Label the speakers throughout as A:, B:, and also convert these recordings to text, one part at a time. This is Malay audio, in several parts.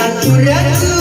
A: Aku ragu,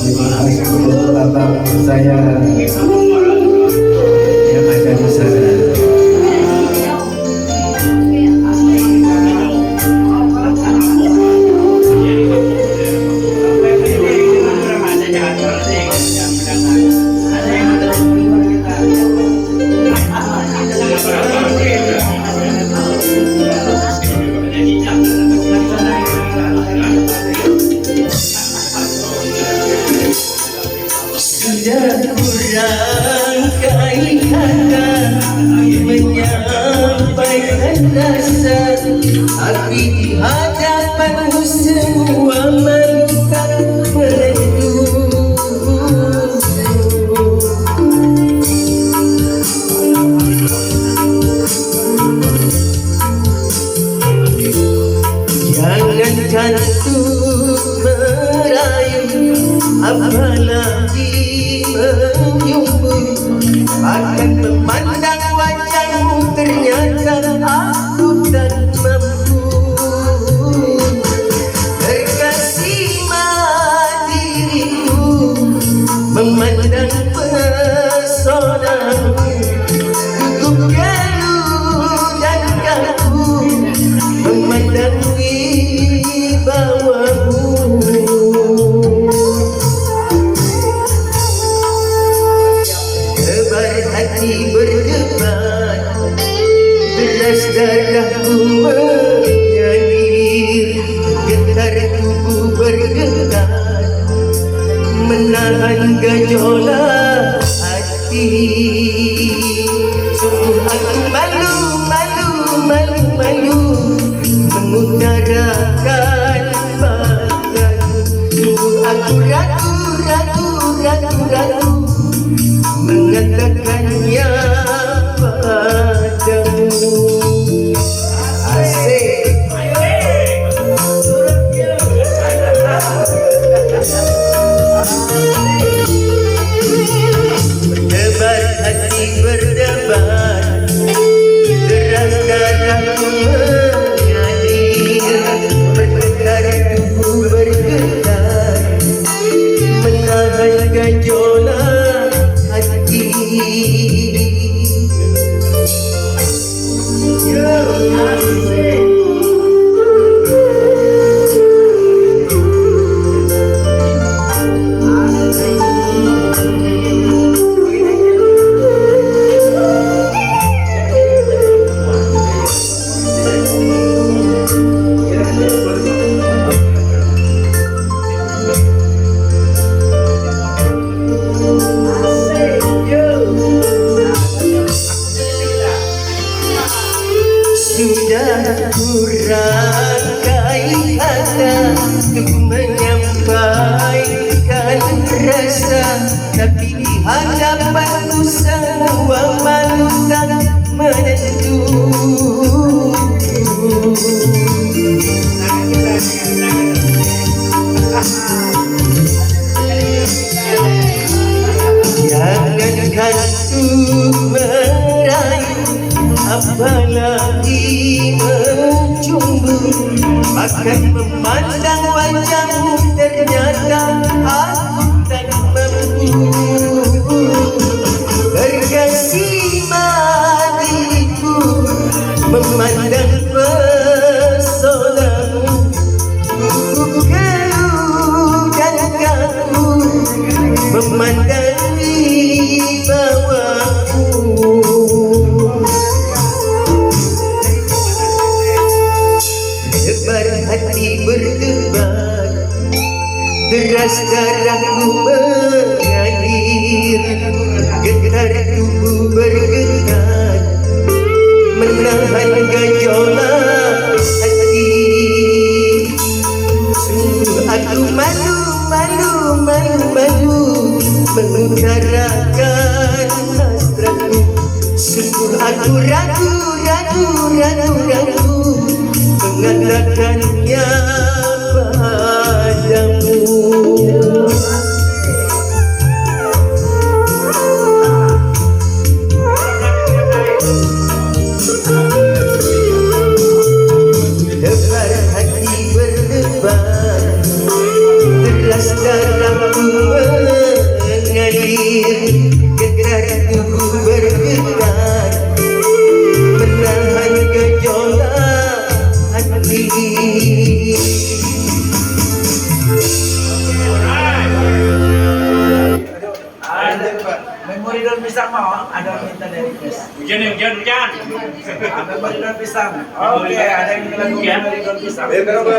B: Bapak saya yang
A: Tapi di hadapanmu semua merayu Apalagi menyumbu Akan memandang Menahan Sudah kurang kali kata Untuk menyampaikan rasa. Tapi di hadapanmu semua tak menentu. Jangan kantuk merayu Apalagi Akan memandang wajahmu Ternyata aku tak mampu. Terkesima diriku Memandang pesonamu. Kuku keluh Memandangi Debar hati berdebar Deras darahku mengalir. Getar tubuh bergetar Menahan gejolak hati. Sungguh aku malu, malu, malu, malu. Mengutarakan aku ragu, ragu, ragu, ragu Mengatakannya padamu
C: જેને જેનું જાન આગળ બધા ઓકે આગળ બધા બરાબર